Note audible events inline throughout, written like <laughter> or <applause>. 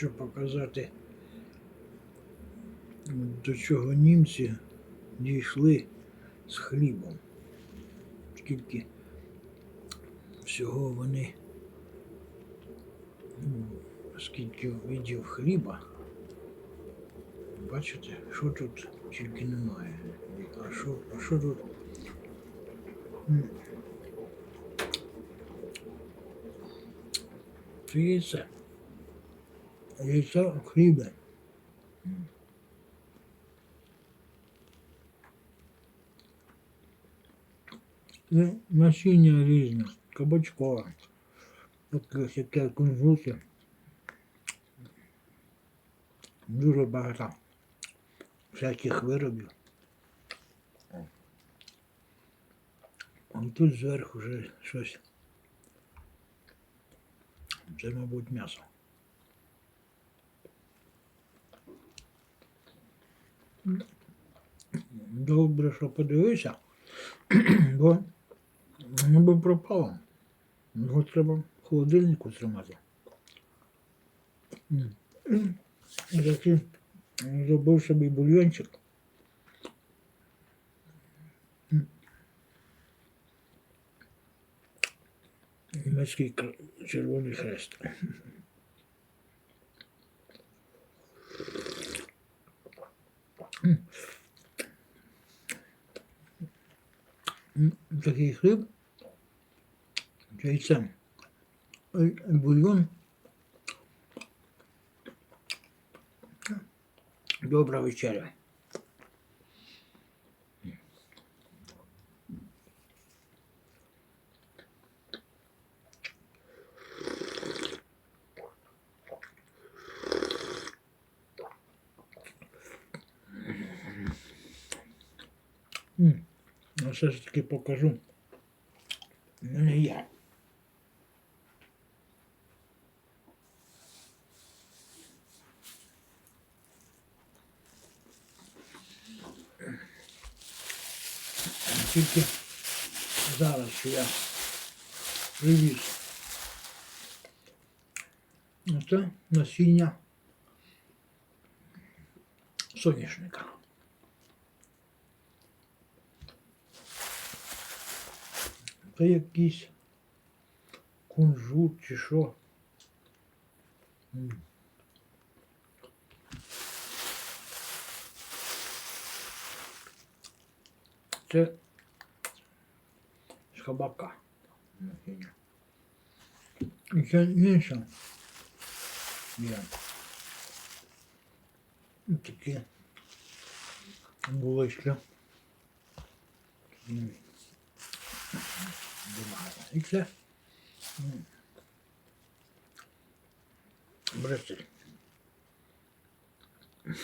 хочу показати, до чого німці дійшли з хлібом. Скільки всього вони, скільки видів хліба. Бачите, що тут тільки немає. А що, а що тут? Це яйце. М. Це насіння різне, кабачкове, таке яке. Дуже багато всяких виробів. А тут зверху вже щось. Це, мабуть, м'ясо. Добре, що подивився, бо воно би пропало. Його треба в холодильнику тримати. Такий зробив собі бульйончик. Німецький червоний хрест. Такий хліб. І Бульйон. Добра вечеря. Все ж таки покажу. Не я. Тільки зараз що я привіз. Оце насіння соняшника. Це якийсь кунжут чи що. Це з кабака. насіння. І це інше. Є. Такі булочки. М. М, брецель. <laughs>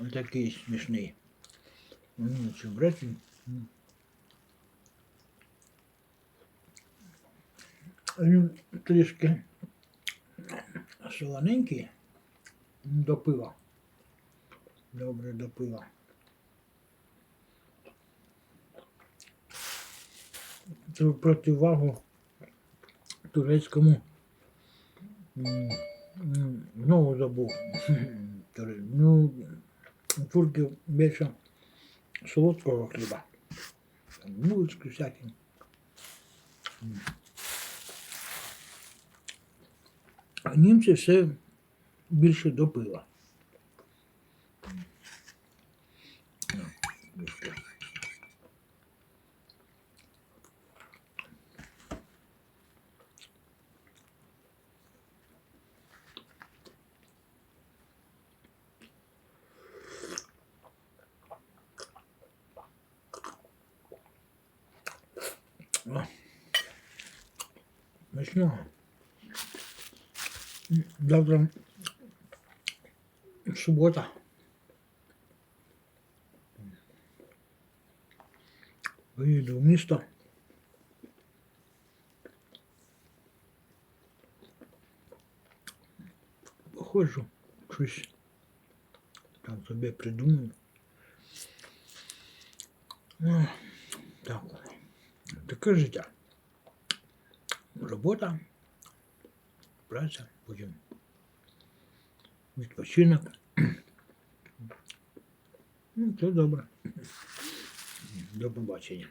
Ось такий смішний. Ну, це брецель. М. Він трішки солоненький до пива. Добре до пива. Це в противагу турецькому. Знову забув. <laughs> Ну, турків більше солодкого хліба. Булочки всякі. А німці все більше до пива. О, Смачного. М, Завтра субота. Виїду в місто. Походжу, щось там собі придумаю. Ох, Так, таке життя. Робота, праця, потім відпочинок. Ну, це добре. До побачення.